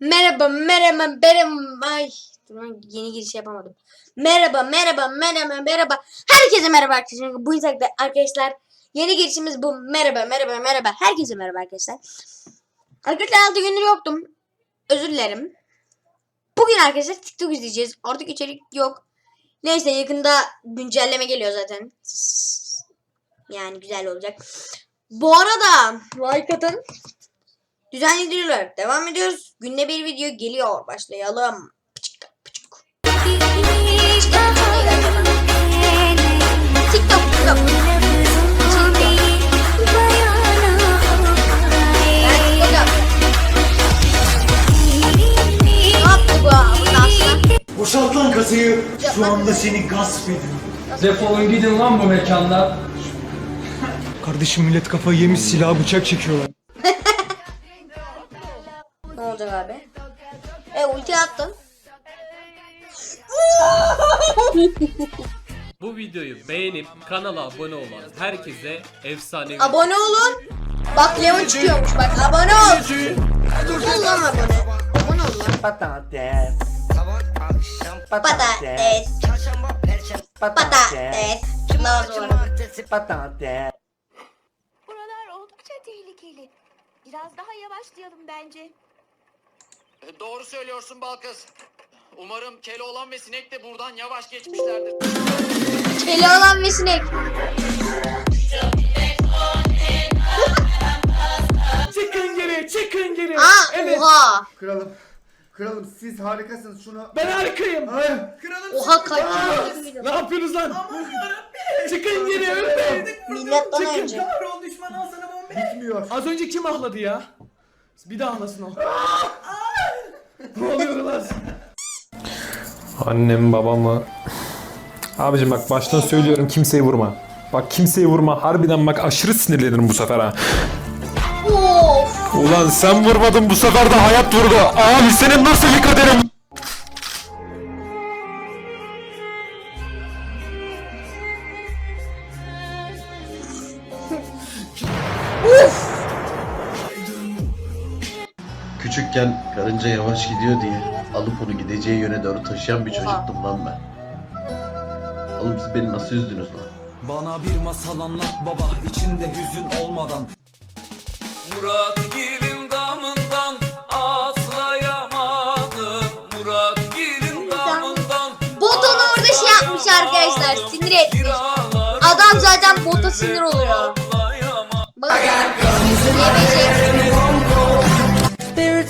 Merhaba, merhaba, merhaba. Ay, dur yeni giriş yapamadım. Merhaba, merhaba, merhaba, merhaba. Herkese merhaba arkadaşlar. Bu yüzden arkadaşlar yeni girişimiz bu. Merhaba, merhaba, merhaba. Herkese merhaba arkadaşlar. Arkadaşlar 6 gündür yoktum. Özür dilerim. Bugün arkadaşlar TikTok izleyeceğiz. Artık içerik yok. Neyse yakında güncelleme geliyor zaten. Yani güzel olacak. Bu arada like atın. Düzenli videolar devam ediyoruz. Günde bir video geliyor. Başlayalım. Pıçık, pıçık. TikTok, TikTok. Boşalt lan kasayı. Şu anda seni gasp ediyorum. Defolun gidin lan bu mekandan. Kardeşim millet kafayı yemiş silah bıçak çekiyorlar. Olacak abi? E ulti attın. Bu videoyu beğenip kanala abone olan herkese efsanevi Abone olun. Bak Leon çıkıyormuş bak. Abone ol. Ol lan abone. Abone ol lan. Patates. Patates. Patates. Sonra. Patates. Buralar oldukça tehlikeli. Biraz daha yavaşlayalım bence. Doğru söylüyorsun Balkız. Umarım Keloğlan ve Sinek de buradan yavaş geçmişlerdir. Keli olan ve sinek. Çıkın geri, çıkın geri. Aa evet. oha. Kralım. Kralım siz harikasınız şunu. Ben harikayım. Hayır. Oha kaç Ne yapıyorsunuz lan? çıkın geri ölmeyin. Milattan Çıkın. önce. Bitmiyor. Az önce kim ahladı ya? Bir daha ahlasın o. ne oluyor lan? Annem babamı... Abicim bak baştan söylüyorum kimseyi vurma. Bak kimseyi vurma. Harbiden bak aşırı sinirlenirim bu sefer ha. Of. Ulan sen vurmadın bu sefer de hayat vurdu. Abi senin nasıl bir kaderin? Küçükken karınca yavaş gidiyor diye alıp onu gideceği yöne doğru taşıyan bir çocuktum lan ben. Oğlum siz beni nasıl üzdünüz lan? Bana bir masal anlat baba içinde hüzün olmadan. Murat Gil'in damından atlayamadım. Murat Gil'in damından Botan orada şey yapmış arkadaşlar. Sinir etmiş. Adam zaten bota sinir oluyor. Bak. Yemeyecek.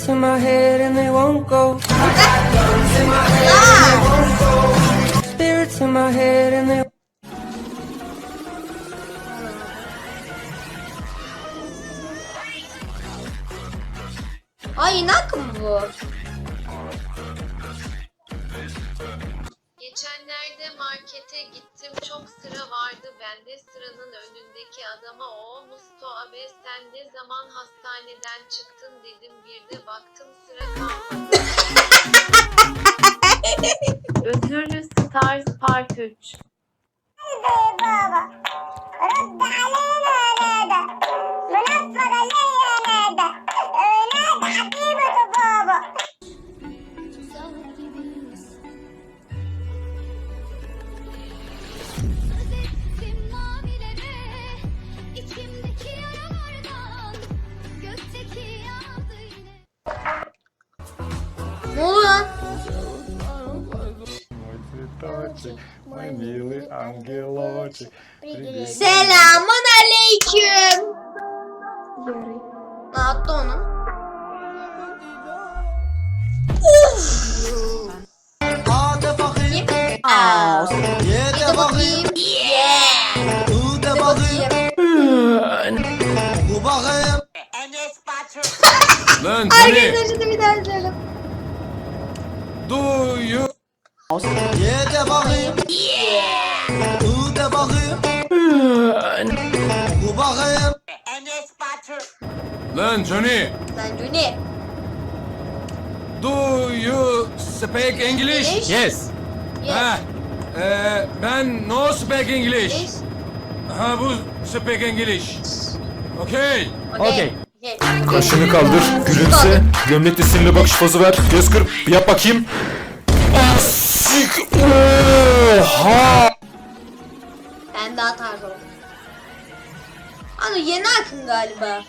in my head and they won't go. Spirits in my head and they. Geçenlerde markete gittim çok sıra vardı ben de sıranın önündeki adama o Musto abi sen ne zaman hastaneden çıktın? dedim. Bir de baktım sıra kalmadı. Özürlü Stars Part 3 Ne Selamun aleyküm. Ne yaptı onu? Hadi bakayım. Aa. Ye de bakayım. Yeah. U de bakayım. Bu bakayım. Lan Arkadaşlar şimdi bir daha izleyelim. Do you... Ye de bakayım. U de bakayım. Bu bakayım. Lan Johnny. Lan Johnny. Do you speak English? English? Yes. Yes. Ha. Ee, ben no speak English. Yes. Ha bu speak English. Okay. Okay. Gel. Kaşını kaldır, gülümse, gömlekte sinirli bakış pozu ver, göz kırp, yap bakayım. Asik! Oha! Ben daha tarz oldum. Hani yeni akım galiba.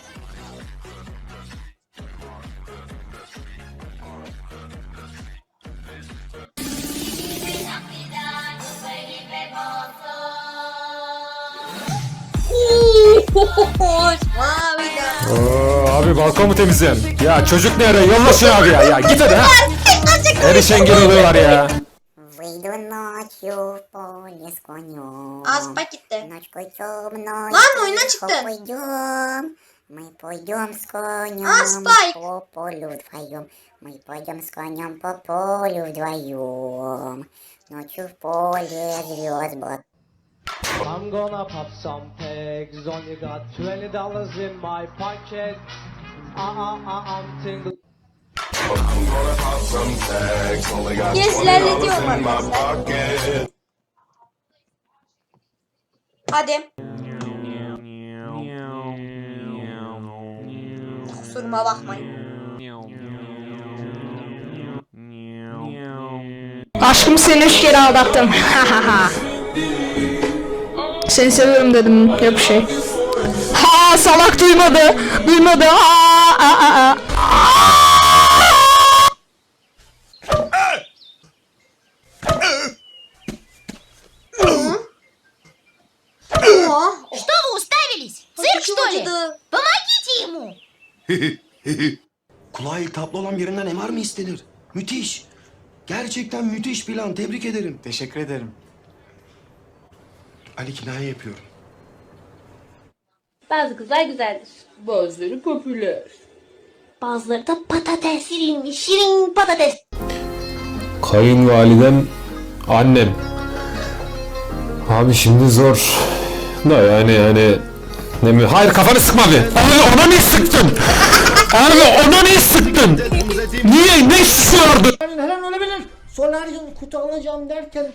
Oo, abi balkon mu temizleyen? Ya çocuk nerede? Yolla şunu abi ya. Ya git hadi ha. Her iş engel oluyorlar ya. Выйду ночью в поле с конем. Ağzıma gitti. Ночкой темной. Lan oyuna çıktı. Пойдем, мы пойдем с конем А, Спайк. по полю вдвоем. Мы пойдем с конем по полю вдвоем. Ночью в поле звезд блок. I'm gonna pop some pegs on you got 20 dollars in my pocket. Uh uh uh I'm tingle. Yes ilerletiyorum arkadaşlar. Hadi. Kusuruma bakmayın. Aşkım seni üç kere aldattım. Seni seviyorum dedim. Yok bir şey. Ha salak duymadı. Duymadı. Ha, a, a, a. Oha. Что вы уставились? Цирк, что ли? Acıdı. Помогите ему! Kulağa iltihaplı olan birinden MR mı istenir? Müthiş. Gerçekten müthiş plan. Tebrik ederim. Teşekkür ederim. Ali kinaye yapıyorum. Bazı kızlar güzeldir. Bazıları popüler. Bazıları da patates. Şirin, şirin patates. Kayınvalidem, annem. Abi şimdi zor. Da yani yani ne mi? Hayır kafanı sıkma abi. Abi ona niye sıktın? Abi ona niye sıktın? Niye? Ne istiyordu? Her an ölebilir. Solaryum kutu alacağım derken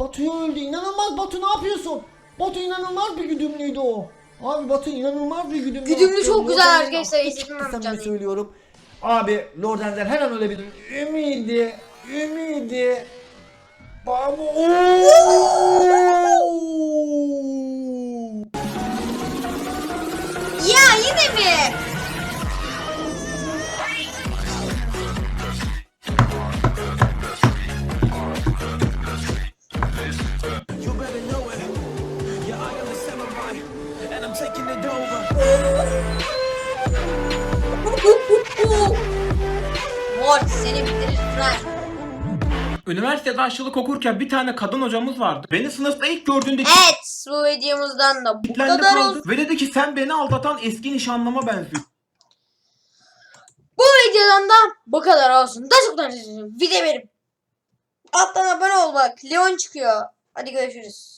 Batu'yu öldü. İnanılmaz Batu ne yapıyorsun? Batu inanılmaz bir güdümlüydü o. Abi Batu inanılmaz bir güdümlü. Güdümlü çok güzel arkadaşlar, Samimi canlı. söylüyorum. Abi Lord Ender her an ölebilir. Ümidi, ümidi. Baba. Ya Mor seni bitirir Fren. Üniversitede aşçılık okurken bir tane kadın hocamız vardı. Beni sınıfta ilk gördüğünde Evet bu videomuzdan da bu kadar olsun. Ve dedi ki sen beni aldatan eski nişanlıma benziyorsun. Bu videodan da bu kadar olsun. Da çok da video verim. Alttan abone ol bak. Leon çıkıyor. Hadi görüşürüz.